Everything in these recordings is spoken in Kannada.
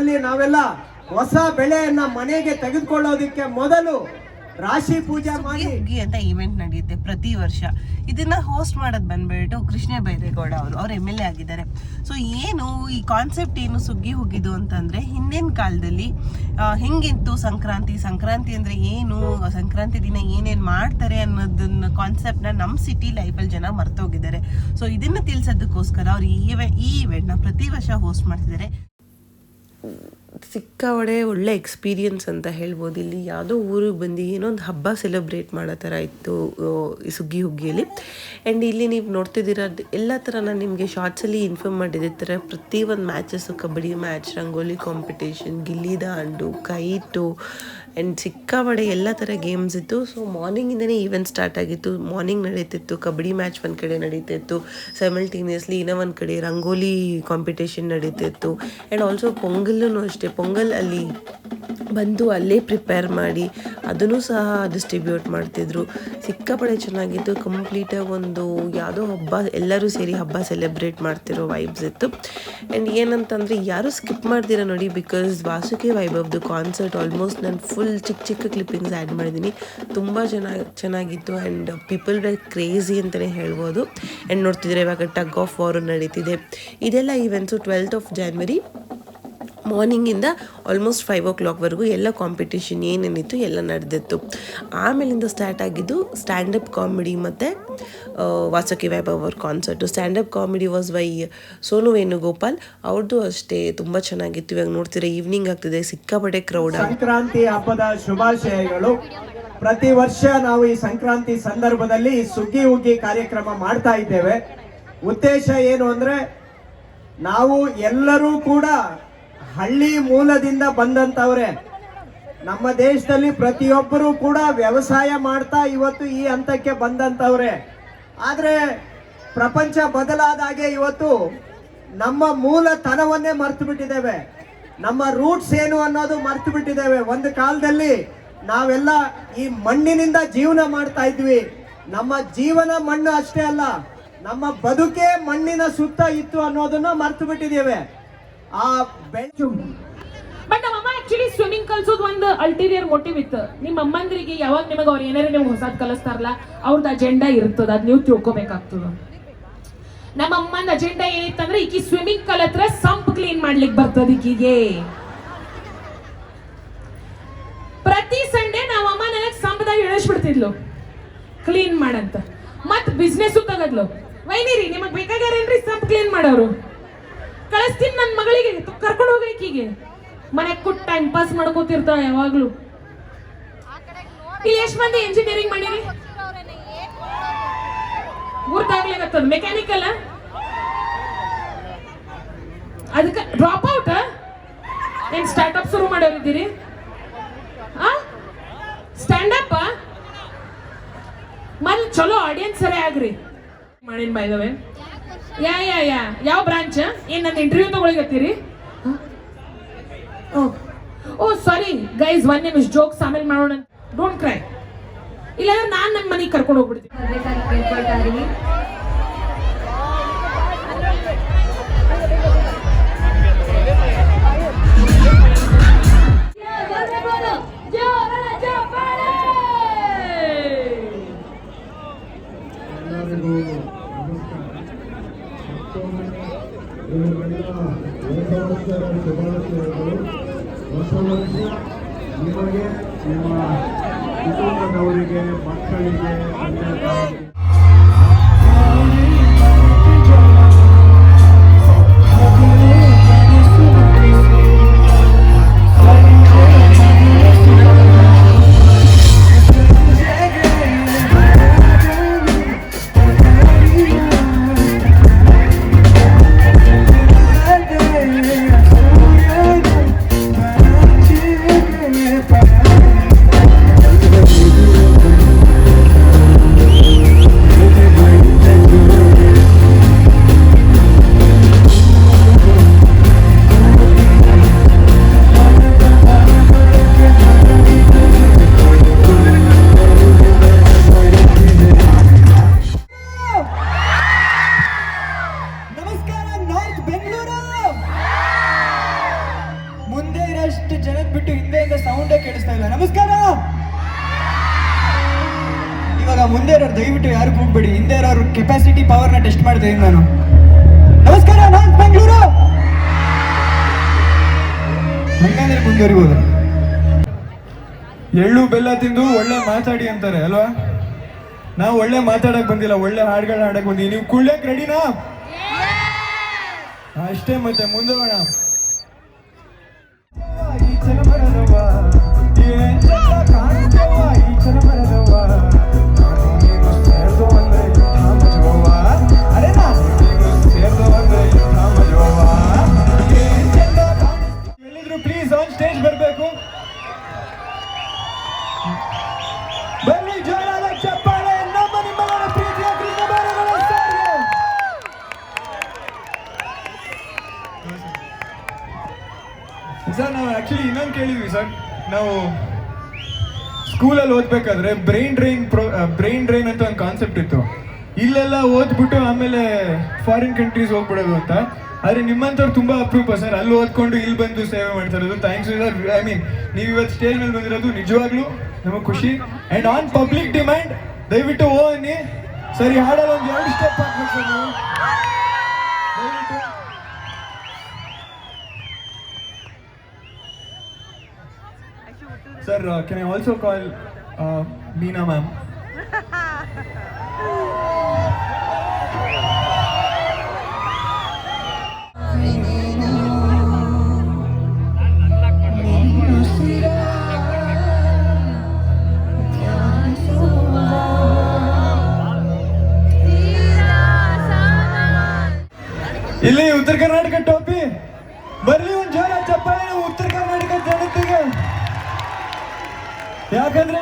ಕಾಲದಲ್ಲಿ ನಾವೆಲ್ಲ ಹೊಸ ಬೆಳೆಯನ್ನ ಮನೆಗೆ ತೆಗೆದುಕೊಳ್ಳೋದಿಕ್ಕೆ ಮೊದಲು ರಾಶಿ ಪೂಜಾ ಮಾಡಿ. ಹುಗ್ಗಿ ಅಂತ ಈವೆಂಟ್ ನಡೆಯುತ್ತೆ ಪ್ರತಿ ವರ್ಷ. ಇದನ್ನ ಹೋಸ್ಟ್ ಮಾಡೋದು ಬಂದ್ಬಿಟ್ಟು ಕೃಷ್ಣ ಬೈರೇಗೌಡ ಅವರು. ಅವ್ರು ಎಂ ಎಲ್ ಎ ಆಗಿದ್ದಾರೆ. ಸೊ ಏನು ಈ ಕಾನ್ಸೆಪ್ಟ್ ಏನು ಸುಗ್ಗಿ ಹುಗ್ಗಿದು ಅಂತಂದ್ರೆ ಹಿಂದಿನ ಕಾಲದಲ್ಲಿ ಹೆಂಗಿತ್ತು ಸಂಕ್ರಾಂತಿ? ಸಂಕ್ರಾಂತಿ ಅಂದ್ರೆ ಏನು? ಸಂಕ್ರಾಂತಿ ದಿನ ಏನೇನ್ ಮಾಡ್ತಾರೆ ಅನ್ನೋದನ್ನ ಕಾನ್ಸೆಪ್ಟ್ನ ನಮ್ಮ ಸಿಟಿ ಲೈಫಲ್ಲಿ ಜನ ಮರ್ತೋಗಿದ್ದಾರೆ ಸೊ ಇದನ್ನ ತಿಳಿಸೋದಕ್ಕೋಸ್ಕರ ಅವ್ರು ಈ ಈವೆಂಟ್ ಈ ಇವೆಂಟ್ನ ಪ್ರತಿ ವರ್ಷ ಹೋಸ್ಟ್ ಮಾಡ್ತಿದ್ದಾರೆ. ಸಿಕ್ಕಾವಡೆ ಒಳ್ಳೆ ಎಕ್ಸ್ಪೀರಿಯನ್ಸ್ ಅಂತ ಹೇಳ್ಬೋದು. ಇಲ್ಲಿ ಯಾವುದೋ ಊರಿಗೆ ಬಂದು ಏನೊಂದು ಹಬ್ಬ ಸೆಲೆಬ್ರೇಟ್ ಮಾಡೋ ಥರ ಇತ್ತು ಈ ಸುಗ್ಗಿ ಹುಗ್ಗಿಯಲ್ಲಿ. ಆ್ಯಂಡ್ ಇಲ್ಲಿ ನೀವು ನೋಡ್ತಿದ್ದೀರ, ಎಲ್ಲ ಥರ ನಾನು ನಿಮಗೆ ಶಾರ್ಟ್ಸಲ್ಲಿ ಇನ್ಫಾರ್ಮ್ ಮಾಡಿದ್ದೆ ಥರ ಪ್ರತಿ ಒಂದು matches kabaddi match rangoli competition gilli danda kite and ಸಿಕ್ಕಾಪಡೆ ಎಲ್ಲ ಥರ ಗೇಮ್ಸ್ ಇತ್ತು. ಸೊ ಮಾರ್ನಿಂಗಿಂದನೇ ಈವೆಂಟ್ ಸ್ಟಾರ್ಟ್ ಆಗಿತ್ತು. ಮಾರ್ನಿಂಗ್ ನಡೀತಿತ್ತು. ಕಬಡ್ಡಿ ಮ್ಯಾಚ್ ಒಂದು ಕಡೆ ನಡೀತಿತ್ತು. ಸೈಮಲ್ಟೇನಿಯಸ್ಲಿ ಇನ್ನೂ ಒಂದು ಕಡೆ ರಂಗೋಲಿ ಕಾಂಪಿಟೇಷನ್ ನಡೀತಿತ್ತು. ಆ್ಯಂಡ್ ಆಲ್ಸೋ ಪೊಂಗಲ್ಲೂ ಅಷ್ಟೇ. ಪೊಂಗಲ್ ಅಲ್ಲಿ ಬಂದು ಅಲ್ಲೇ ಪ್ರಿಪೇರ್ ಮಾಡಿ ಅದನ್ನು ಸಹ ಡಿಸ್ಟ್ರಿಬ್ಯೂಟ್ ಮಾಡ್ತಿದ್ರು. ಸಿಕ್ಕಾಪಡೆ ಚೆನ್ನಾಗಿತ್ತು. ಕಂಪ್ಲೀಟಾಗಿ ಒಂದು ಯಾವುದೋ ಹಬ್ಬ, ಎಲ್ಲರೂ ಸೇರಿ ಹಬ್ಬ ಸೆಲೆಬ್ರೇಟ್ ಮಾಡ್ತಿರೋ ವೈಬ್ಸ್ ಇತ್ತು. ಆ್ಯಂಡ್ ಏನಂತಂದರೆ ಯಾರು ಸ್ಕಿಪ್ ಮಾಡ್ತೀರಾ ನೋಡಿ ಬಿಕಾಸ್ ವಾಸುಕಿ ವೈಭವ್ದು ಕಾನ್ಸರ್ಟ್ ಆಲ್ಮೋಸ್ಟ್ ನಾನು ಫುಲ್ ಚಿಕ್ಕ ಚಿಕ್ಕ ಕ್ಲಿಪ್ಪಿಂಗ್ಸ್ ಆ್ಯಡ್ ಮಾಡಿದ್ದೀನಿ ತುಂಬ ಚೆನ್ನಾಗಿ ಚೆನ್ನಾಗಿತ್ತು ಆ್ಯಂಡ್ ಪೀಪಲ್ ವೇ ಕ್ರೇಜಿ ಅಂತಲೇ ಹೇಳ್ಬೋದು. ಆ್ಯಂಡ್ ನೋಡ್ತಿದ್ರೆ ಇವಾಗ ಟಗ್ ಆಫ್ ವಾರು ನಡೀತಿದೆ. ಇದೆಲ್ಲ ಈವೆಂಟ್ಸು ಟ್ವೆಲ್ತ್ ಆಫ್ ಜಾನ್ವರಿ ಮಾರ್ನಿಂಗಿಂದ ಆಲ್ಮೋಸ್ಟ್ ಫೈವ್ ಓ ಕ್ಲಾಕ್ವರೆಗೂ ಎಲ್ಲ ಕಾಂಪಿಟೇಷನ್ ಏನೇನಿತ್ತು ಎಲ್ಲ ನಡೆದಿತ್ತು. ಆಮೇಲಿಂದ ಸ್ಟಾರ್ಟ್ ಆಗಿದ್ದು ಸ್ಟ್ಯಾಂಡಪ್ ಕಾಮಿಡಿ ಮತ್ತು ವಾಸಕಿ ವೈಭವ್ ಅವ್ರ concert standup comedy was by Sonu Venugopal. ಅವ್ರದ್ದು ಅಷ್ಟೇ ತುಂಬ ಚೆನ್ನಾಗಿತ್ತು. ಇವಾಗ ನೋಡ್ತೀರಾ ಈವ್ನಿಂಗ್ ಆಗ್ತಿದೆ, ಸಿಕ್ಕಾಪಟ್ಟೆ ಕ್ರೌಡ್ ಸಂಕ್ರಾಂತಿ ಹಬ್ಬದ ಶುಭಾಶಯಗಳು. ಪ್ರತಿ ವರ್ಷ ನಾವು ಈ ಸಂಕ್ರಾಂತಿ ಸಂದರ್ಭದಲ್ಲಿ ಸುಗ್ಗಿ ಉಗ್ಗಿ ಕಾರ್ಯಕ್ರಮ ಮಾಡ್ತಾ ಇದ್ದೇವೆ. ಉದ್ದೇಶ ಏನು ಅಂದ್ರೆ, ನಾವು ಎಲ್ಲರೂ ಕೂಡ ಹಳ್ಳಿ ಮೂಲದಿಂದ ಬಂದಂತವ್ರೆ, ನಮ್ಮ ದೇಶದಲ್ಲಿ ಪ್ರತಿಯೊಬ್ಬರು ಕೂಡ ವ್ಯವಸಾಯ ಮಾಡ್ತಾ ಇವತ್ತು ಈ ಹಂತಕ್ಕೆ ಬಂದಂತವ್ರೆ. ಆದ್ರೆ ಪ್ರಪಂಚ ಬದಲಾದಾಗೆ ಇವತ್ತು ನಮ್ಮ ಮೂಲ ತನವನ್ನೇ ಮರ್ತು ಬಿಟ್ಟಿದ್ದೇವೆ ನಮ್ಮ ರೂಟ್ಸ್ ಏನು ಅನ್ನೋದು ಮರ್ತು ಬಿಟ್ಟಿದ್ದೇವೆ ಒಂದು ಕಾಲದಲ್ಲಿ ನಾವೆಲ್ಲ ಈ ಮಣ್ಣಿನಿಂದ ಜೀವನ ಮಾಡ್ತಾ ಇದ್ವಿ. ನಮ್ಮ ಜೀವನ ಮಣ್ಣು ಅಷ್ಟೇ ಅಲ್ಲ, ನಮ್ಮ ಬದುಕೇ ಮಣ್ಣಿನ ಸುತ್ತ ಇತ್ತು ಅನ್ನೋದನ್ನ ಮರ್ತು ಬಿಟ್ಟಿದ್ದೇವೆ ಆ ಬೆಂಚು ಬಟ್ ನಮ್ಮ ಅಮ್ಮ ಆಕ್ಚುಲಿ ಸ್ವಿಮ್ಮಿಂಗ್ ಕಲ್ಸೋದು ಒಂದು ಅಲ್ಟೀರಿಯರ್ ಮೋಟಿವ್ ಇತ್ತು. ನಿಮ್ಮ ಅಮ್ಮಂದ್ರಿಗೆ ಯಾವಾಗ ನಿಮಗೆ ಅವ್ರು ಏನಾರ ನೀವು ಹೊಸದ್ ಕಲಿಸ್ತಾರಲ್ಲ ಅವ್ರದ್ದು ಅಜೆಂಡಾ ಇರ್ತದ, ಅದ್ ನೀವು ತಿಳ್ಕೊಬೇಕಾಗ್ತದ. ನಮ್ಮ ಅಮ್ಮನ ಅಜೆಂಡಾ ಏನಿತ್ತಂದ್ರೆ ಈಕಿ ಸ್ವಿಮ್ಮಿಂಗ್ ಕಲತ್ರ ಸಂಪ್ ಕ್ಲೀನ್ ಮಾಡ್ಲಿಕ್ಕೆ ಬರ್ತದ ಈಕಿಗೆ. ಪ್ರತಿ ಸಂಡೇ ನಮ್ಮ ಅಮ್ಮ ನನಗೆ ಸಂಪದಾಗ ಇಳಿಸ್ಬಿಡ್ತಿದ್ಲು ಕ್ಲೀನ್ ಮಾಡಂತ. ಮತ್ ಬಿಸ್ನೆಸ್ ತಗದ್ಲು. ವೈನಿರಿ, ನಿಮಗ್ ಬೇಕಾಗ್ಯಾರೇನ್ರಿ ಸಂಪ್ ಕ್ಲೀನ್ ಮಾಡೋರು? ಕಳಿಸ್ತೀನಿ ನನ್ನ ಮಗಳಿಗೆ. ಕರ್ಕೊಂಡು ಹೋಗ್ರಿ ಈಗ ಮನೆ ಕುಟ್ ಟೈಮ್ ಪಾಸ್ ಮಾಡ್ಕೋತಿರ್ತಾಳೆ ಯಾವಾಗ್ಲೂ. ಇಲ್ಲಿ ಎಷ್ಟು ಮಂದಿ ಇಂಜಿನಿಯರಿಂಗ್ ಮಾಡಿರಿ? ಗುರ್ತಾಗ್ಲಿಕತ್ತದ ಮೆಕ್ಯಾನಿಕಲ್ ಅದಕ್ಕೆ ಡ್ರಾಪ್ ಔಟ್ ಏನ್ ಸ್ಟಾರ್ಟ್ಅಪ್ ಶುರು ಮಾಡೋರಿದ್ದೀರಿ? ಸ್ಟ್ಯಾಂಡ್ ಅಪ್ ಮಲ್ ಚಲೋ ಆಡಿಯನ್ಸ್ ಸರಿ ಆಗ್ರಿ. ಮಾಡಿನ್ ಬಾಯ್ದವೆ ಯಾ ಯಾ ಯಾ. ಯಾವ ಬ್ರಾಂಚ್ ಏನ್ ನನ್ನ ಇಂಟರ್ವ್ಯೂ ತಗೊಳಿಗತ್ತೀರಿ ಓ ಸಾರಿ ಗೈಸ್ ಒನ್ ನಿಮಿಷ ಜೋಕ್ ಆಮೇಲೆ ಮಾಡೋಣ ಡೋಂಟ್ ಕ್ರೈ ಇಲ್ಲಾಂದ್ರೆ ನಾನು ನಮ್ಮ ಮನೆಗೆ ಕರ್ಕೊಂಡು ಹೋಗ್ಬಿಡ್ತೀನಿ. ವರ್ಷದ ಶುಭಾಶಯಗಳು. ಹೊಸ ನಿಮಗೆ ನಿಮ್ಮ ಕುಟುಂಬದವರಿಗೆ ಮಕ್ಕಳಿಗೆ ತಂದೆ ತಾಯಿ ಜನದ ಬಿಟ್ಟು ಹಿಂದೆಯಿಂದ ಸೌಂಡೇ ಕೇಳಿಸ್ತಾ ಇಲ್ಲ. ನಮಸ್ಕಾರ! ಇವಾಗ ಮುಂದೆ ಇರೋರು ದಯವಿಟ್ಟು ಯಾರು ಕೂಗ್ಬೇಡಿ ಹಿಂದೆ ಇರೋರು ಕೆಪಾಸಿಟಿ ಪವರ್ನ ಟೆಸ್ಟ್ ಮಾಡ್ತಾ ನಾನು. ನಮಸ್ಕಾರ ನಾನು ಬೆಂಗಳೂರು! ಹಂಗಂದ್ರೆ ಮುಂದುವರಿಬೋದು. ಎಳ್ಳು ಬೆಲ್ಲ ತಿಂದು ಒಳ್ಳೆ ಮಾತಾಡಿ ಅಂತಾರೆ ಅಲ್ವಾ? ನಾವು ಒಳ್ಳೆ ಮಾತಾಡಕ್ ಬಂದಿಲ್ಲ ಒಳ್ಳೆ ಹಾಡುಗಳನ್ನ ಹಾಡಕ್ ಬಂದಿವಿ. ನೀವು ಕುಳ್ಳಕ್ ರೆಡಿನಾ ಅಷ್ಟೇ ಮತ್ತೆ ಮುಂದೆ ಓದ್ಬೇಕಾದ್ರೆ ಬ್ರೈನ್ ಡ್ರೈನ್ ಬ್ರೈನ್ ಡ್ರೈನ್ ಅಂತ ಒಂದು ಕಾನ್ಸೆಪ್ಟ್ ಇತ್ತು. ಇಲ್ಲೆಲ್ಲ ಓದ್ಬಿಟ್ಟು ಆಮೇಲೆ ಫಾರಿನ್ ಕಂಟ್ರೀಸ್ ಹೋಗ್ಬಿಡೋದು ಅಂತ. ಆದ್ರೆ ನಿಮ್ಮಂತವ್ರು ತುಂಬಾ ಅಪ್ರೂಪ ಸರ್ ಅಲ್ಲಿ ಓದ್ಕೊಂಡು ಇಲ್ಲಿ ಬಂದು ಸೇವೆ ಮಾಡ್ತಾ ಇರೋದು ಥ್ಯಾಂಕ್ಸ್ ಸರ್ ಐ ಮೀನ್ ನೀವು ಇವತ್ತು ಸ್ಟೇಜ್ ಮೇಲೆ ಬಂದಿರೋದು ನಿಜವಾಗ್ಲೂ ನಮಗೆ ಖುಷಿ. ಅಂಡ್ ಆನ್ ಪಬ್ಲಿಕ್ ಡಿಮ್ಯಾಂಡ್ ದಯವಿಟ್ಟು ಓ ಅನ್ನಿ. ಸರಿ ಹಾಡಲ್ಲ ಒಂದು ಎರಡು ಸ್ಟೆಪ್ ಹಾಕ್ಬೇಕು ಸರ್ ನೀವು. ದಯವಿಟ್ಟು. Sir, uh, can I also Meena ma'am? ಇಲ್ಲಿ ಉತ್ತರ ಕರ್ನಾಟಕ ಟೋಪಿ ಬರ್ಲಿ ಒಂದ್ ಜೋರ ಚಪ್ಪಾಳೆ ಉತ್ತರ ಕರ್ನಾಟಕ ಜನತೆಗೆ ಯಾಕಂದ್ರೆ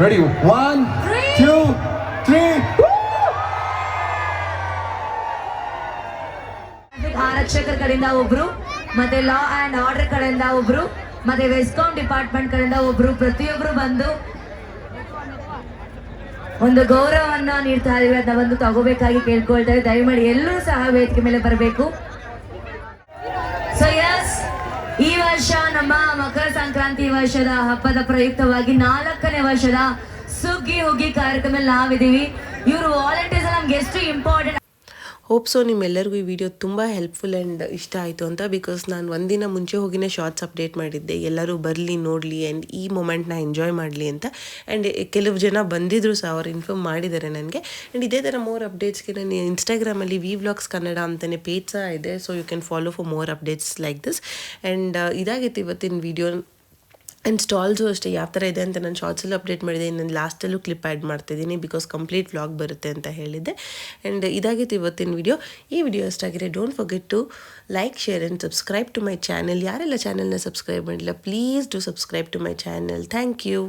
ready One, three. two, three. ಆರಕ್ಷಕರ ಕಡೆಯಿಂದ ಒಬ್ರು ಮತ್ತೆ ಲಾ ಅಂಡ್ ಆರ್ಡರ್ ಕಡೆಯಿಂದ ಒಬ್ರು ಮತ್ತೆ ವೆಸ್ಕಾಂ ಡಿಪಾರ್ಟ್ಮೆಂಟ್ ಕಡೆಯಿಂದ ಒಬ್ರು ಪ್ರತಿಯೊಬ್ರು ಬಂದು ಒಂದು ಗೌರವವನ್ನ ನೀಡ್ತಾ ಇದೀವಿ ಅದನ್ನ ಬಂದು ತಗೋಬೇಕಾಗಿ ಕೇಳ್ಕೊಳ್ತಾರೆ ದಯಮಾಡಿ ಎಲ್ಲರೂ ಸಹ ವೇದಿಕೆ ಮೇಲೆ ಬರಬೇಕು ಸೊ ಎಸ್ ಈ ವರ್ಷ ನಮ್ಮ ಮಕರ ಸಂಕ್ರಾಂತಿ ವರ್ಷದ ಹಬ್ಬದ ಪ್ರಯುಕ್ತವಾಗಿ ನಾಲ್ಕನೇ ವರ್ಷದ ಸುಗ್ಗಿ ಹುಗ್ಗಿ ಕಾರ್ಯಕ್ರಮ ನಾವಿದ್ದೀವಿ. ಇವರು ವಾಲಂಟಿಯರ್ಸ್ ನಮ್ಗೆ ಎಷ್ಟು ಇಂಪಾರ್ಟೆಂಟ್ ಹೋಪ್ ಸೊ ನಿಮ್ಮೆಲ್ಲರಿಗೂ ಈ ವಿಡಿಯೋ ತುಂಬ ಹೆಲ್ಪ್ಫುಲ್ ಆ್ಯಂಡ್ ಇಷ್ಟ ಆಯಿತು ಅಂತ ಬಿಕಾಸ್ ನಾನು ಒಂದಿನ ಮುಂಚೆ ಹೋಗಿನೇ ಶಾರ್ಟ್ಸ್ ಅಪ್ಡೇಟ್ ಮಾಡಿದ್ದೆ. ಎಲ್ಲರೂ ಬರಲಿ, ನೋಡಲಿ ಆ್ಯಂಡ್ ಈ ಮೊಮೆಂಟ್ನ ಎಂಜಾಯ್ ಮಾಡಲಿ ಅಂತ. ಆ್ಯಂಡ್ ಕೆಲವು ಜನ ಬಂದಿದ್ರು ಸಹ ಅವ್ರು ಇನ್ಫಾರ್ಮ್ ಮಾಡಿದ್ದಾರೆ ನನಗೆ. ಆ್ಯಂಡ್ ಇದೇ ಥರ ಮೋರ್ ಅಪ್ಡೇಟ್ಸ್ಗೆ ನಾನು ಇನ್ಸ್ಟಾಗ್ರಾಮಲ್ಲಿ ವಿ ವ್ಲಾಗ್ಸ್ ಕನ್ನಡ ಅಂತಲೇ ಪೇಜ್ ಸಹ ಇದೆ. So you can follow for more updates like this and ಇದಾಗಿತ್ತು ಇವತ್ತಿನ ವಿಡಿಯೋ ಆ್ಯಂಡ್ ಸ್ಟಾಲ್ಸು ಅಷ್ಟೇ, ಯಾವ ಥರ ಇದೆ ಅಂತ ನಾನು ಶಾರ್ಟ್ಸಲ್ಲೂ ಅಪ್ಡೇಟ್ ಮಾಡಿದೆ. ನಾನು ಲಾಸ್ಟಲ್ಲೂ ಕ್ಲಿಪ್ ಆ್ಯಡ್ ಮಾಡ್ತಿದ್ದೀನಿ ಬಿಕಾಸ್ ಕಂಪ್ಲೀಟ್ ವ್ಲಾಗ್ ಬರುತ್ತೆ ಅಂತ ಹೇಳಿದ್ದೆ. ಆ್ಯಂಡ್ ಇದಾಗಿತ್ತು ಇವತ್ತಿನ ವಿಡಿಯೋ ಈ video ಅಷ್ಟಾಗಿದೆ don't forget to like share and subscribe to my channel ಯಾರೆಲ್ಲ ಚಾನಲ್ನ ಸಬ್ಸ್ಕ್ರೈಬ್ ಮಾಡಿಲ್ಲ please do subscribe to my channel thank you